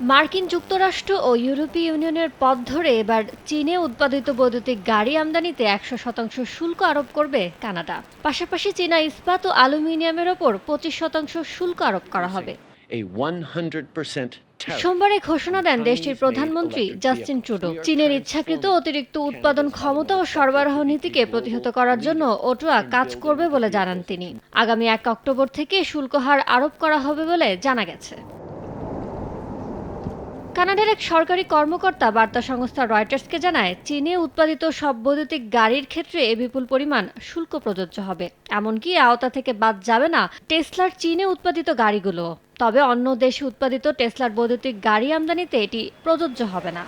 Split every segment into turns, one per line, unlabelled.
মার্কিন যুক্তরাষ্ট্র ও ইউরোপীয় ইউনিয়নের পথ ধরে এবার চীনে উৎপাদিত বৈদ্যুতিক গাড়ি আমদানিতে একশো শতাংশ শুল্ক আরোপ করবে কানাডা। পাশাপাশি চীনা ইস্পাত ও অ্যালুমিনিয়ামের ওপর পঁচিশ শতাংশ শুল্ক আরোপ করা হবে।
A 100% tariff.
সোমবার ঘোষণা দেন দেশটির প্রধানমন্ত্রী জাস্টিন ট্রুডো। চীনের ইচ্ছাকৃত অতিরিক্ত উৎপাদন ক্ষমতা ও সরবরাহ নীতিকে প্রতিহত করার জন্য ওটোয়া কাজ করবে বলে জানান তিনি। আগামী এক অক্টোবর থেকে শুল্ক হার আরোপ করা হবে বলে জানা গেছে। কানাডার এক সরকারি কর্মকর্তা বার্তা সংস্থা রয়টার্সকে জানায়, চীনে উৎপাদিত সব বৈদ্যুতিক গাড়ির ক্ষেত্রে এ বিপুল পরিমাণ শুল্ক প্রযোজ্য হবে। এমনকি আওতা থেকে বাদ যাবে না টেসলার চীনে উৎপাদিত গাড়িগুলো। তবে অন্য দেশে উৎপাদিত টেসলার বৈদ্যুতিক গাড়ি আমদানিতে এটি প্রযোজ্য হবে না।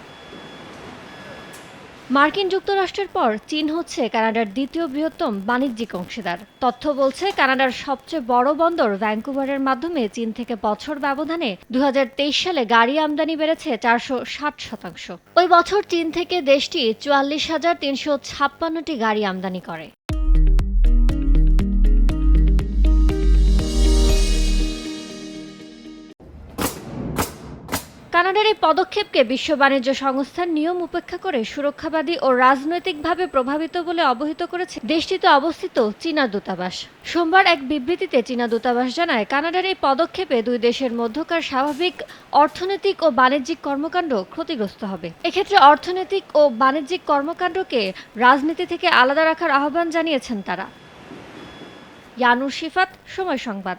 মার্কিন যুক্তরাষ্ট্রের পর চীন হচ্ছে কানাডার দ্বিতীয় বৃহত্তম বাণিজ্যিক অংশীদার। তথ্য বলছে, কানাডার সবচেয়ে বড় বন্দর ভ্যাঙ্কুভারের মাধ্যমে চীন থেকে বছর ব্যবধানে দু হাজার তেইশ সালে গাড়ি আমদানি বেড়েছে চারশো ষাট শতাংশ। ওই বছর চীন থেকে দেশটি চুয়াল্লিশ হাজার তিনশো ছাপ্পান্নটি গাড়ি আমদানি করে। কানাডার এই পদক্ষেপকে বিশ্ব বাণিজ্য সংস্থার নিয়ম উপেক্ষা করে সুরক্ষাবাদী ও রাজনৈতিকভাবে প্রভাবিত বলে অবহিত করেছে দেশটিতে অবস্থিত চীনা দূতাবাস। সোমবার এক বিবৃতিতে চীনা দূতাবাস জানায়, কানাডার এই পদক্ষেপে দুই দেশের মধ্যকার স্বাভাবিক অর্থনৈতিক ও বাণিজ্যিক কর্মকাণ্ড ক্ষতিগ্রস্ত হবে। এক্ষেত্রে অর্থনৈতিক ও বাণিজ্যিক কর্মকাণ্ডকে রাজনীতি থেকে আলাদা রাখার আহ্বান জানিয়েছেন তারা। ইয়ানুর শিফাত, সময় সংবাদ।